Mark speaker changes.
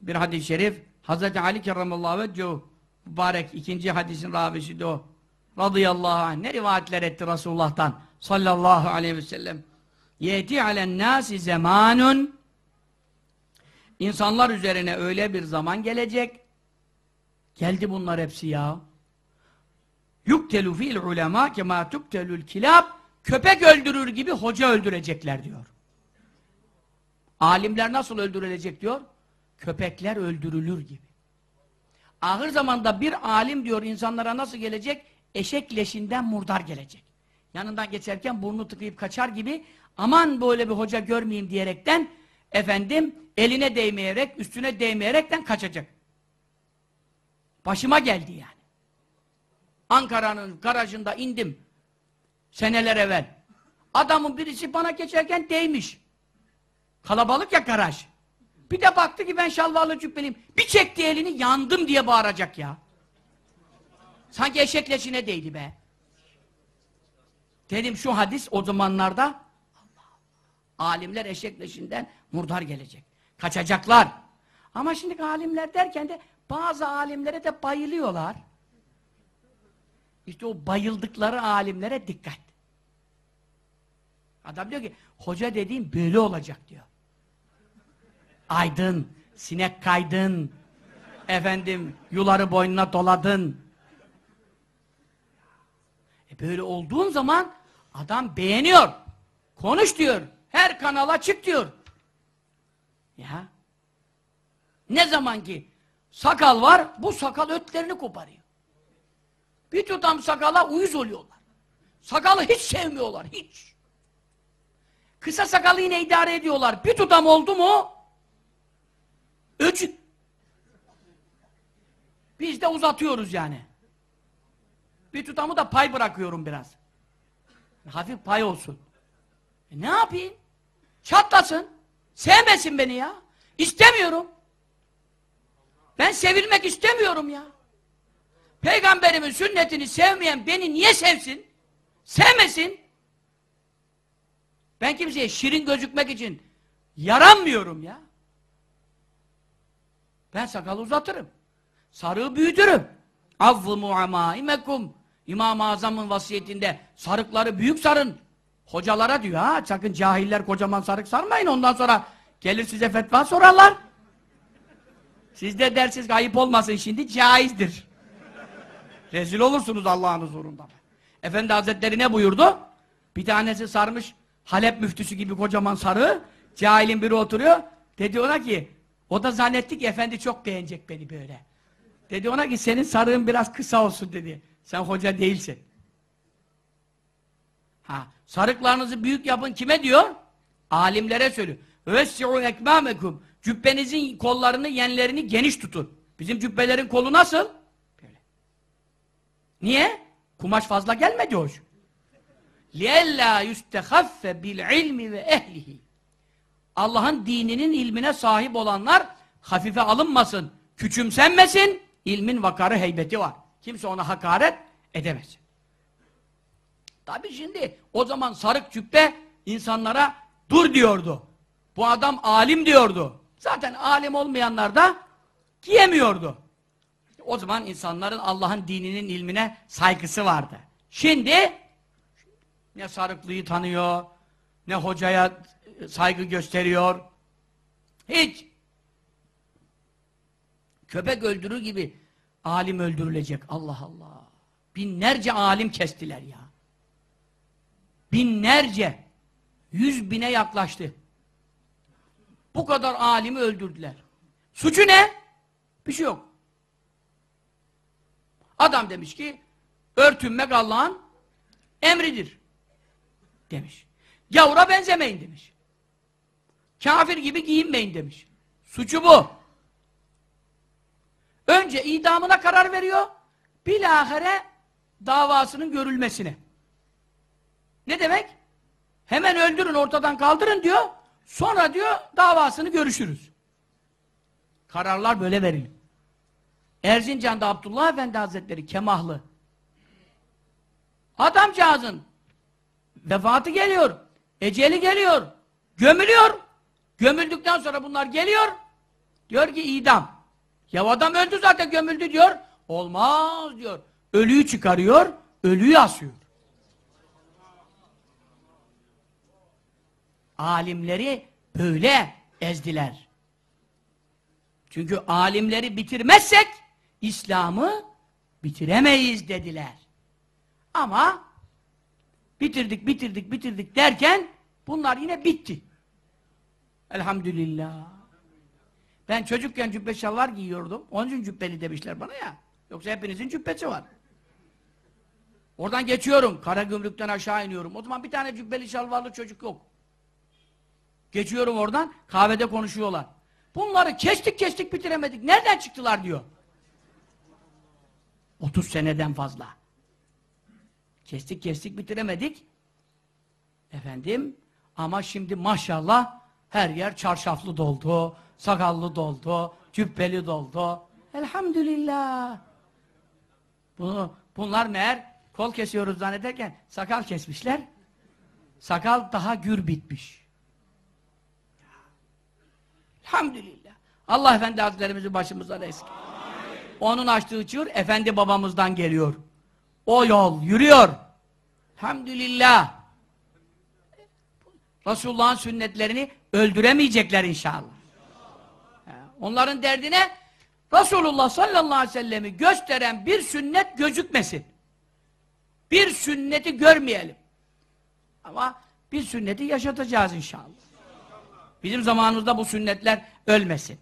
Speaker 1: bir hadis-i şerif Hazreti Ali kerramallahu veccehu mübarek ikinci hadisin ravisi de o. Radıyallahu anh. Ne rivayetler etti Resulullah'tan sallallahu aleyhi ve sellem. Yeti alen nasi zamanun İnsanlar üzerine öyle bir zaman gelecek. Geldi bunlar hepsi ya. Yuktelu fil ulema kema tuktelül kilab köpek öldürür gibi hoca öldürecekler diyor. Alimler nasıl öldürülecek diyor? Köpekler öldürülür gibi. Ahir zamanda bir alim diyor insanlara nasıl gelecek? Eşek leşinden murdar gelecek. Yanından geçerken burnu tıkayıp kaçar gibi aman böyle bir hoca görmeyeyim diyerekten efendim eline değmeyerek, üstüne değmeyerekten kaçacak. Başıma geldi yani. Ankara'nın garajında indim seneler evvel. Adamın birisi bana geçerken değmiş. Kalabalık ya garaj. Bir de baktı ki ben şalvarlı cübbeliyim. Bir çekti elini yandım diye bağıracak ya. Sanki eşek leşine değdi be. Dedim şu hadis o zamanlarda alimler eşek leşinden murdar gelecek. Kaçacaklar. Ama şimdi alimler derken de bazı alimlere de bayılıyorlar. İşte o bayıldıkları alimlere dikkat. Adam diyor ki hoca dediğim böyle olacak diyor. Aydın, sinek kaydın, efendim yuları boynuna doladın. E böyle olduğun zaman adam beğeniyor. Konuş diyor. Her kanala çık diyor. Ya. Ne zaman ki sakal var, bu sakal ötlerini koparıyor. Bir tutam sakala uyuz oluyorlar. Sakalı hiç sevmiyorlar, hiç. Kısa sakalı yine idare ediyorlar. Bir tutam oldu mu öcük. Biz de uzatıyoruz yani. Bir tutamı da pay bırakıyorum biraz. Hafif pay olsun. E ne yapayım? Çatlasın. Sevmesin beni ya. İstemiyorum. Ben sevilmek istemiyorum ya. Peygamberimin sünnetini sevmeyen beni niye sevsin? Sevmesin. Ben kimseye şirin gözükmek için yaranmıyorum ya. Ben sakalı uzatırım. Sarığı büyütürüm. Avvı muamaimekum. İmam-ı Azam'ın vasiyetinde sarıkları büyük sarın. Hocalara diyor ha, sakın cahiller kocaman sarık sarmayın ondan sonra gelir size fetva sorarlar. Siz de dersiniz ayıp olmasın şimdi caizdir. Rezil olursunuz Allah'ın huzurunda. Efendi Hazretleri ne buyurdu? Bir tanesi sarmış Halep müftüsü gibi kocaman sarığı. Cahilin biri oturuyor. Dedi ona ki o da zannetti ki efendi çok beğenecek beni böyle. Dedi ona ki senin sarığın biraz kısa olsun dedi. Sen hoca değilsin. Ha, sarıklarınızı büyük yapın kime diyor? Alimlere söylüyor. Vessi'u ekmamekum. Cübbenizin kollarını, yenlerini geniş tutun. Bizim cübbelerin kolu nasıl? Böyle. Niye? Kumaş fazla gelmedi hoş. لِيَلَّا يُسْتَخَفَّ بِالْعِلْمِ ve ehlihi. Allah'ın dininin ilmine sahip olanlar hafife alınmasın, küçümsenmesin, ilmin vakarı heybeti var. Kimse ona hakaret edemez. Tabi şimdi o zaman sarık cübbe insanlara dur diyordu. Bu adam alim diyordu. Zaten alim olmayanlar da giyemiyordu. O zaman insanların Allah'ın dininin ilmine saygısı vardı. Şimdi ne sarıklıyı tanıyor, ne hocaya saygı gösteriyor. Hiç. Köpek öldürür gibi alim öldürülecek. Allah Allah. Binlerce alim kestiler ya. Binlerce. Yüz bine yaklaştı. Bu kadar alimi öldürdüler. Suçu ne? Bir şey yok. Adam demiş ki örtünmek Allah'ın emridir. Demiş. Gavura benzemeyin demiş. Kafir gibi giyinmeyin demiş. Suçu bu. Önce idamına karar veriyor, bilahare davasının görülmesine. Ne demek? Hemen öldürün, ortadan kaldırın diyor, sonra diyor davasını görüşürüz. Kararlar böyle verilir. Erzincan'da Abdullah Efendi Hazretleri Kemahlı. Adamcağızın vefatı geliyor, eceli geliyor, gömülüyor. Gömüldükten sonra bunlar geliyor, Diyor ki idam. Ya adam öldü zaten gömüldü diyor. Olmaz diyor. Ölüyü çıkarıyor, ölüyü asıyor. Alimleri böyle ezdiler. Çünkü alimleri bitirmezsek İslam'ı bitiremeyiz dediler. Ama bitirdik, bitirdik, bitirdik derken bunlar yine bitti. Elhamdülillah. Ben çocukken cübbe şalvar giyiyordum. Onun için cübbeli demişler bana ya. Yoksa hepinizin cübbesi var. Oradan geçiyorum. Karagümrük'ten aşağı iniyorum. O zaman bir tane cübbeli şalvarlı çocuk yok. Geçiyorum oradan. Kahvede konuşuyorlar. Bunları kestik kestik bitiremedik. Nereden çıktılar diyor. 30 seneden fazla. Kestik kestik bitiremedik. Efendim ama şimdi maşallah her yer çarşaflı doldu, sakallı doldu, cübbeli doldu. Elhamdülillah. Bunu, bunlar meğer kol kesiyoruz zannederken sakal kesmişler. Sakal daha gür bitmiş. Elhamdülillah. Allah Efendi Hazretlerimizi başımızdan eski. Onun açtığı çığır Efendi babamızdan geliyor. O yol yürüyor. Elhamdülillah. Resulullah'ın sünnetlerini öldüremeyecekler inşallah. Onların derdine Resulullah sallallahu aleyhi ve sellemi gösteren bir sünnet gözükmesin. Bir sünneti görmeyelim. Ama bir sünneti yaşatacağız inşallah. Bizim zamanımızda bu sünnetler ölmesin.